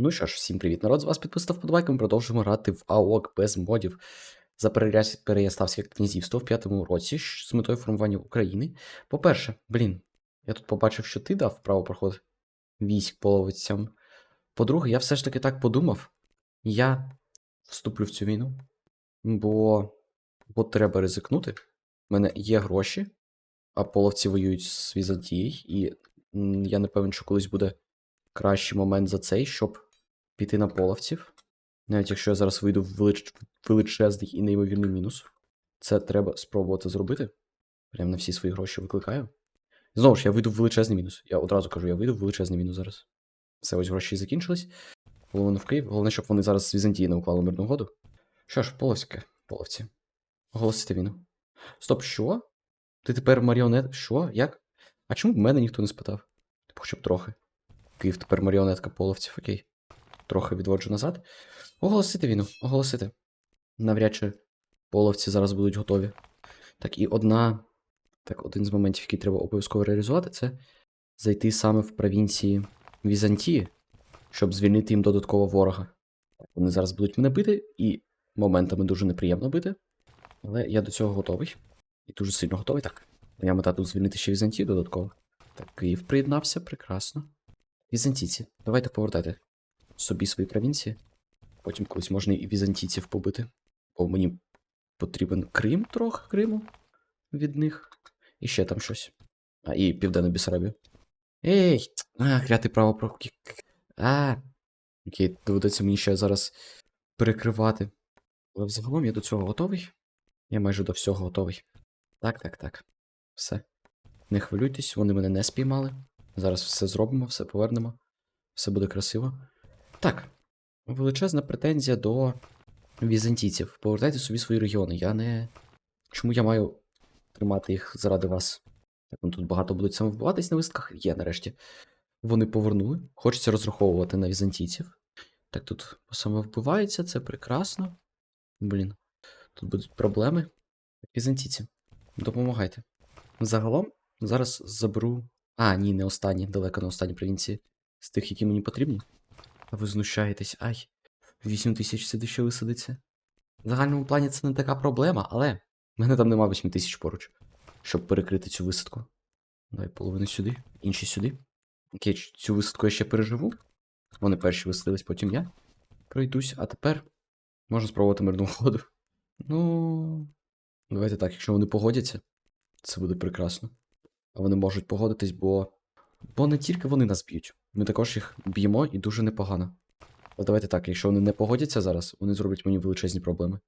Ну що ж, всім привіт, народ, з вас підписав вподобайка, ми продовжуємо грати в АОК без модів за Переяславське князівство в п'ятому році з метою формування України. По-перше, блін, я тут побачив, що ти дав право проход військ половицям. По-друге, я все ж таки так подумав, я вступлю в цю війну, бо, бо треба ризикнути. У мене є гроші, а половці воюють з Візантією, і я не певен, що колись буде кращий момент за цей, щоб піти на половців. Навіть якщо я зараз вийду в велич... величезний і неймовірний мінус, це треба спробувати зробити. Прям на всі свої гроші викликаю. Знову ж, я вийду в величезний мінус. Я одразу кажу, я вийду в величезний мінус зараз. Все, ось гроші закінчились. Головне в Київ. Головне, щоб вони зараз з Візантії не уклали мирну угоду. Що ж, половське, половці. Оголосити війну. Стоп, що? Ти тепер маріонет. Що? Як? А чому б мене ніхто не спитав? Типу, хоча б трохи. Київ тепер маріонетка половців, окей. Трохи відводжу назад. Оголосити війну, оголосити. Навряд чи половці зараз будуть готові. Так, і одна. Так, один з моментів, який треба обов'язково реалізувати, це зайти саме в провінції Візантії, щоб звільнити їм додатково ворога. Вони зараз будуть мене бити, і моментами дуже неприємно бити. Але я до цього готовий. І дуже сильно готовий. Так. Моя мета тут звільнити ще Візантію додатково. Так, Київ приєднався, прекрасно. Візантійці, давайте повертайте собі свої провінції. Потім колись можна і візантійців побити. Бо мені потрібен Крим трохи Криму від них. І ще там щось. А, і Південну Бісарабію. Ей! А, клятий право про. А. Окей, доведеться мені ще зараз перекривати. Але взагалом я до цього готовий. Я майже до всього готовий. Так, так, так. Все. Не хвилюйтесь, вони мене не спіймали. Зараз все зробимо, все повернемо. Все буде красиво. Так. Величезна претензія до візантійців. Повертайте собі свої регіони. Я не. Чому я маю тримати їх заради вас? Так, ну тут багато будуть самовбиватись на висадках. Є нарешті. Вони повернули. Хочеться розраховувати на візантійців. Так, тут самовбивається, це прекрасно. Блін. Тут будуть проблеми. Візантійці, допомагайте. Загалом, зараз заберу. А, ні, не останні, далеко не останні провінції. З тих, які мені потрібні. Ви знущаєтесь. Ай. 8 тисяч сюди ще висадиться. В загальному плані це не така проблема, але в мене там нема 8 тисяч поруч, щоб перекрити цю висадку. Дай половину сюди, інші сюди. Окей, цю висадку я ще переживу. Вони перші висадились, потім я. Пройдусь, а тепер можна спробувати мирну ходу. Ну. Давайте так, якщо вони погодяться, це буде прекрасно. А вони можуть погодитись, бо. Бо не тільки вони нас б'ють. Ми також їх б'ємо і дуже непогано. Але давайте так, якщо вони не погодяться зараз, вони зроблять мені величезні проблеми.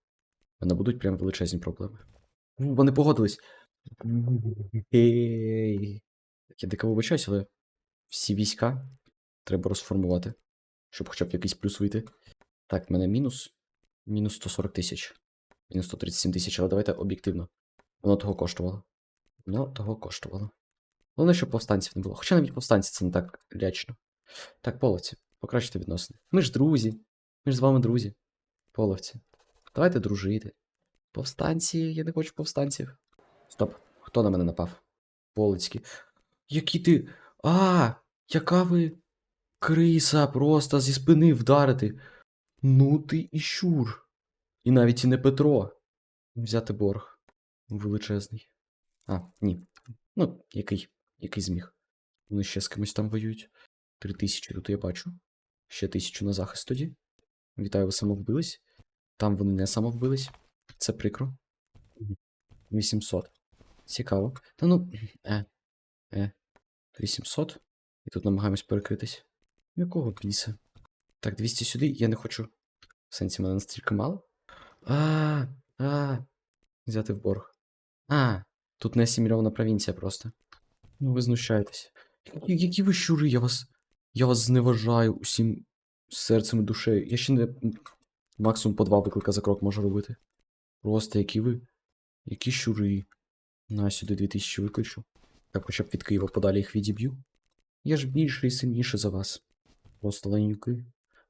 Мене будуть прям величезні проблеми. Ну, Вони погодились. Так, я дико вибачаюсь, але всі війська треба розформувати, щоб хоча б якийсь плюс вийти. Так, в мене мінус. Мінус 140 тисяч. Мінус 137 тисяч, але давайте об'єктивно. Воно того коштувало. Воно того коштувало. Головне, щоб повстанців не було. Хоча навіть повстанці це не так лячно. Так, половці, покращити відносини. Ми ж друзі. Ми ж з вами друзі. Половці. Давайте дружити. Повстанці, я не хочу повстанців. Стоп, хто на мене напав? Полицькі. Які ти. А! Яка ви. Криса, просто зі спини вдарити. Ну ти і щур. І навіть і не Петро. Взяти борг. Величезний. А, ні. Ну, який, який зміг. Вони ще з кимось там воюють. Три тисячі тут я бачу. Ще тисячу на захист тоді. Вітаю, ви самовбились. Там вони не самовбились. Це прикро. 800. Цікаво. Та ну. Е. Е. 800. І тут намагаємось перекритись. Якого біса? Так, 200 сюди, я не хочу. В сенсі мене настільки мало. А, а. Взяти в борг. А, тут не асимільована провінція просто. Ну, ви знущаєтесь. Які, які ви щури, я вас. Я вас зневажаю усім серцем і душею. Я ще не. Максимум по два виклика за крок можу робити. Просто які ви. Які щури. На сюди 2000 викличу. Так хоча б від Києва подалі їх відіб'ю. Я ж більше і сильніше за вас. Просто лайнюки.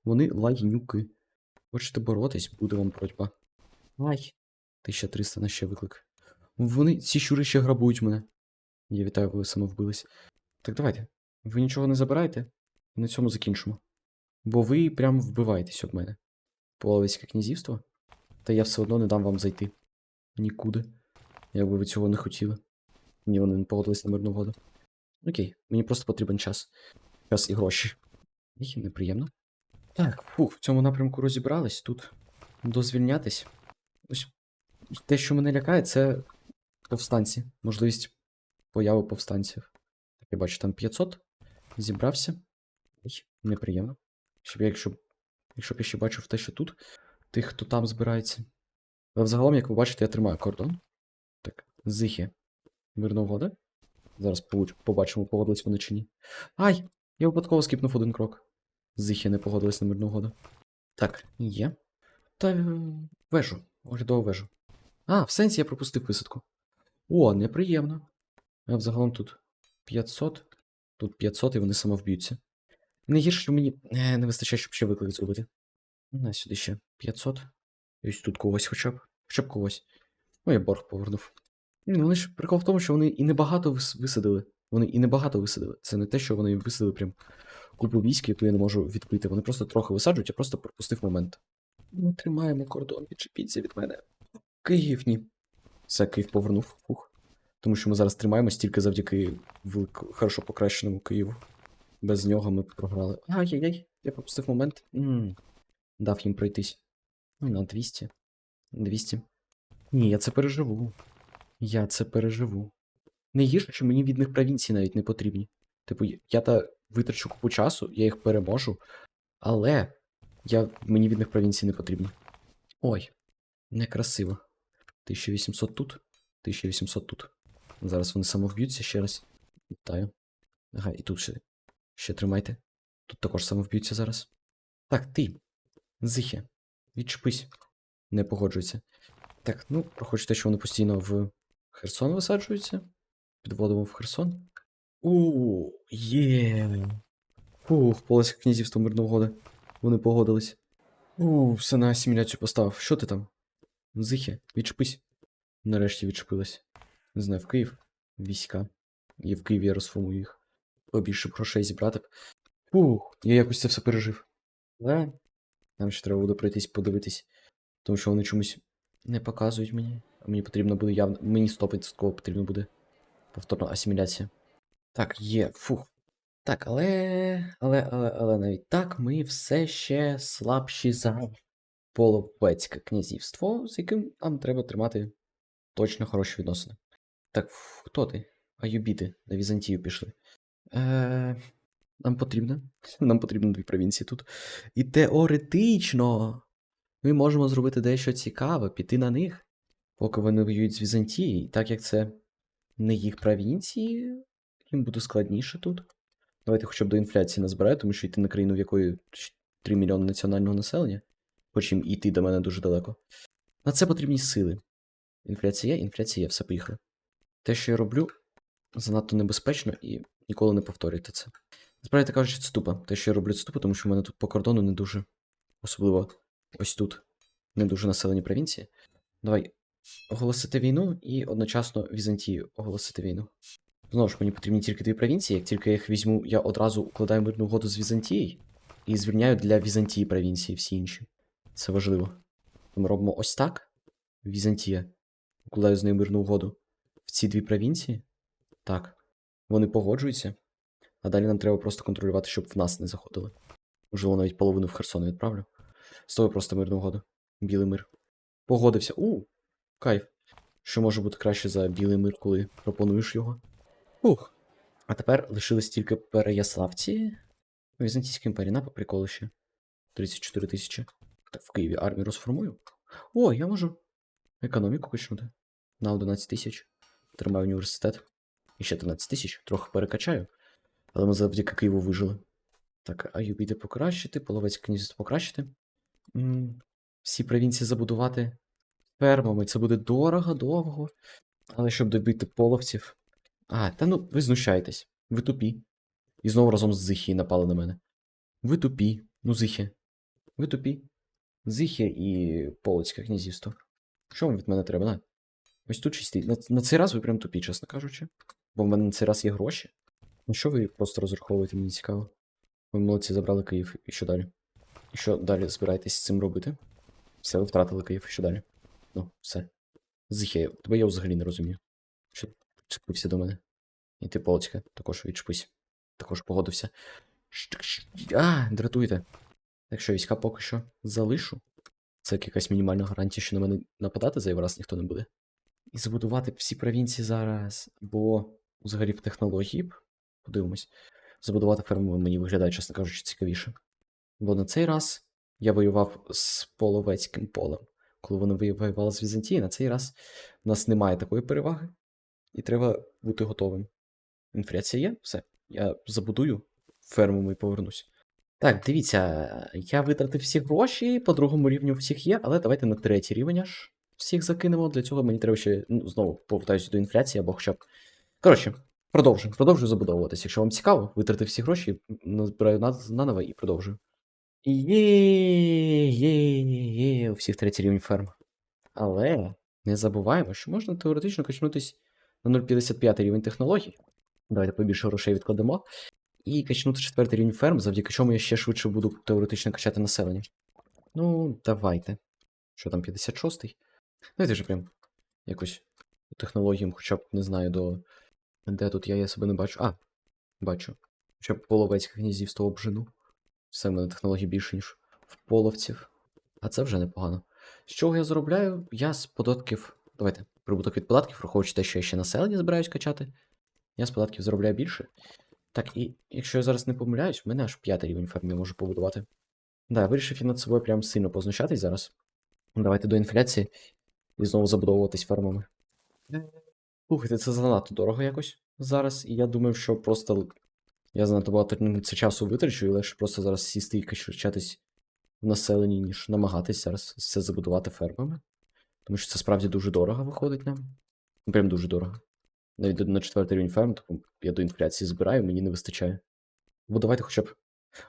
Вони лайнюки. Хочете боротись, буде вам боротьба. Ай. 1300 на ще виклик. Вони, ці щури ще грабують мене. Я вітаю, ви самовбились. Так давайте. Ви нічого не забираєте? І на цьому закінчимо. Бо ви прям вбиваєтесь об мене. Половецьке князівство? Та я все одно не дам вам зайти. Нікуди. Якби ви цього не хотіли. Ні, вони не погодились на мирну угоду. Окей, мені просто потрібен час. Час і гроші. Їх неприємно. Так, фух, в цьому напрямку розібрались тут. Дозвільнятись. Ось те, що мене лякає, це повстанці. Можливість появи повстанців. Так, я бачу, там 500. Зібрався. Неприємно. Щоб я, якщо, якщо б я ще бачив те, що тут, тих, хто там збирається. Але взагалом, як ви бачите, я тримаю кордон. Так, зихи. Мирна угода. Зараз побачимо, погодились вони чи ні. Ай! Я випадково скіпнув один крок. Зихи не погодились на мирну угоду. Так, є. Та е, вежу. Оглядову вежу. А, в сенсі я пропустив висадку. О, неприємно. А взагалом тут 500. Тут 500 і вони самовб'ються. Не гірше, що мені е, не вистачає, щоб ще виклик зробити. На сюди ще 500. І ось тут когось хоча б. Хоча б когось. Ну, я борг повернув. Ні, вони ж прикол в тому, що вони і небагато висадили. Вони і небагато висадили. Це не те, що вони висадили прям купу військ, яку я не можу відбити. Вони просто трохи висаджують, я просто пропустив момент. Ми тримаємо кордон, відчепіться від мене. Київ ні. Все, Київ повернув. Фух. Тому що ми зараз тримаємось тільки завдяки велик... хорошо покращеному Києву. Без нього ми програли. Ай-яй-яй, я пропустив момент. м Дав їм пройтись. Ну, на 200. 200. Ні, я це переживу. Я це переживу. Не гірше, що мені від них провінції навіть не потрібні. Типу, я та витрачу купу часу, я їх переможу, але я, мені від них провінції не потрібні. Ой, некрасиво. 1800 тут, 1800 тут. Зараз вони самовб'ються ще раз. Вітаю. Ага, і тут ще, ще тримайте. Тут також самовб'ються зараз. Так, ти. Зихе. Відчепись. Не погоджується. Так, ну, проходить те, що вони постійно в Херсон висаджуються. Підводимо в Херсон. У, є. Фух, Полоське князівство мирної угоди. Вони погодились. У, все на асиміляцію поставив. Що ти там? Зихе, відчепись. Нарешті відчепилась. Не знаю, в Київ. Війська. І в Києві я розформую їх. Побільше грошей зібрати б. Фух, я якось це все пережив. Але нам ще треба буде пройтись подивитись. Тому що вони чомусь не показують мені. А мені потрібно буде явно. Мені 100% потрібно буде повторна асиміляція. Так, є. Фух. Так, але. Але, але, але навіть так ми все ще слабші за Половецьке князівство, з яким нам треба тримати точно хороші відносини. Так, хто ти? Аюбіти на Візантію пішли. Е, нам потрібно. Нам потрібно дві провінції тут. І теоретично ми можемо зробити дещо цікаве, піти на них, поки вони воюють з Візантією. Так як це не їх провінції, їм буде складніше тут. Давайте хоча б до інфляції назбираю, тому що йти на країну, в якої 3 мільйони національного населення, їм йти до мене дуже далеко. На це потрібні сили. Інфляція інфляція все поїхали. Те, що я роблю, занадто небезпечно і ніколи не повторюйте це. Насправді кажучи, це тупо. Те, що я роблю, це тупо, тому що в мене тут по кордону не дуже. Особливо ось тут. Не дуже населені провінції. Давай оголосити війну і одночасно Візантію оголосити війну. Знову ж мені потрібні тільки дві провінції. Як тільки я їх візьму, я одразу укладаю мирну угоду з Візантією і звільняю для Візантії провінції всі інші. Це важливо. Ми робимо ось так. Візантія. Укладаю з нею мирну угоду. Ці дві провінції. Так. Вони погоджуються. А далі нам треба просто контролювати, щоб в нас не заходили. Можливо, навіть половину в Херсон відправлю. З тобою просто мирну угоду. Білий мир. Погодився. У, кайф. Що може бути краще за білий мир, коли пропонуєш його? Ух. А тепер лишились тільки Переяславці. Візантійська імперія на по ще. 34 тисячі. Так в Києві армію розформую. О, я можу економіку качнути. На 11 тисяч. Тримаю університет. І ще 13 тисяч. Трохи перекачаю. Але ми завдяки Києву вижили. Так, Аюбіди покращити, половецьке князівство покращити. Всі провінції забудувати фермами. Це буде дорого, довго. Але щоб добити половців. А, та ну, ви знущаєтесь. Ви тупі. І знову разом з Зихі напали на мене. Ви тупі. Ну, Зихе. Ви тупі. Зихе і Полоцьке князівство. Що вам від мене треба, на? Ось тут чисті. На, на цей раз ви прям тупі, чесно кажучи. Бо в мене на цей раз є гроші. Ну що ви просто розраховуєте, мені цікаво. Ви молодці забрали Київ і що далі? І що далі збираєтесь з цим робити? Все, ви втратили Київ, що далі? Ну, все. Зихе, тебе я взагалі не розумію. Що чіпився до мене? І ти Полоцька, також відчепись. Також погодився. А, дратуйте. Так що війська поки що залишу. Це як якась мінімальна гарантія, що на мене нападати зайвий раз ніхто не буде. І забудувати всі провінції зараз, бо взагалі в технології б, подивимось, забудувати ферму мені виглядає, чесно кажучи, цікавіше. Бо на цей раз я воював з половецьким полем. Коли вони воювали- з Візантією, на цей раз в нас немає такої переваги, і треба бути готовим. Інфляція є, все. Я забудую ферму і повернусь. Так, дивіться, я витратив всі гроші, по другому рівню всіх є, але давайте на третій рівень аж всіх закинемо. Для цього мені треба ще, ну, знову повертаюся до інфляції або хоча б. Коротше, продовжую, продовжую забудовуватись. Якщо вам цікаво, витратив всі гроші, назбираю на- наново і продовжую. Є, є, є, у всіх третій рівень ферм. Але не забуваємо, що можна теоретично качнутись на 0,55 рівень технологій. Давайте побільше грошей відкладемо. І качнути четвертий рівень ферм, завдяки чому я ще швидше буду теоретично качати населення. Ну, давайте. Що там, 56-й? Давайте вже прям якось технологіям, хоча б не знаю до. Де тут я, я себе не бачу. А, бачу. Хоча б половецьке гніздівство обжину. Все в мене технологій більше, ніж в половців. А це вже непогано. З чого я заробляю? Я з податків. Давайте, прибуток від податків, враховуючи те, що я ще населення збираюсь качати. Я з податків заробляю більше. Так, і якщо я зараз не помиляюсь, в мене аж п'ятий рівень ферм можу побудувати. Да, вирішив я над собою прям сильно позначатись зараз. Давайте до інфляції і знову забудовуватись фермами. Слухайте, це занадто дорого якось зараз, і я думаю, що просто я занадто багато це часу витрачу, і легше просто зараз сісти і качатись в населенні, ніж намагатись зараз все забудувати фермами. Тому що це справді дуже дорого виходить нам. Ну, Прям дуже дорого. Навіть на четвертий рівень ферм, тому я до інфляції збираю, мені не вистачає. Бо давайте хоча б.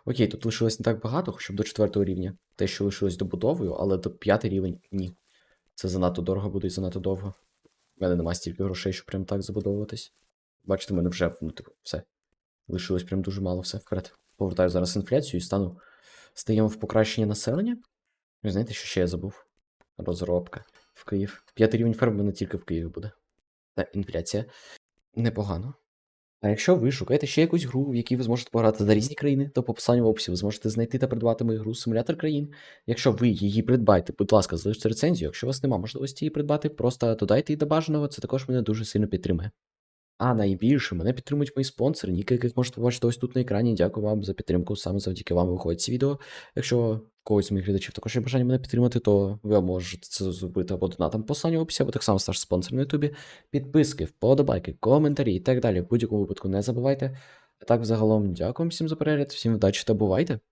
Окей, тут лишилось не так багато, хоча б до четвертого рівня. Те, що лишилось добудовою, але до п'ятий рівень ні. Це занадто дорого буде і занадто довго. У мене немає стільки грошей, щоб прям так забудовуватись. Бачите, в мене вже, ну, типу, все. Лишилось прям дуже мало все вперед. Повертаю зараз інфляцію і стану. Стаємо в покращення населення. Ви знаєте, що ще я забув? Розробка в Київ. П'ятий рівень ферм в мене тільки в Києві буде. Та інфляція. Непогано. А якщо ви шукаєте ще якусь гру, в якій ви зможете пограти за різні країни, то по посиланню в описі ви зможете знайти та придбати мою гру Симулятор країн. Якщо ви її придбаєте, будь ласка, залиште рецензію. Якщо у вас немає можливості її придбати, просто додайте її до бажаного, це також мене дуже сильно підтримує. А найбільше мене підтримують мої спонсори, ніки, яких можете побачити ось тут на екрані. Дякую вам за підтримку. Саме завдяки вам виходять ці відео. Якщо когось з моїх глядачів також є бажання мене підтримати, то ви можете це зробити або донатом посилання в описі, або так само стаж спонсор на Ютубі. Підписки, вподобайки, коментарі і так далі. В будь-якому випадку не забувайте. А так, загалом, дякую всім за перегляд, всім вдачі та бувайте!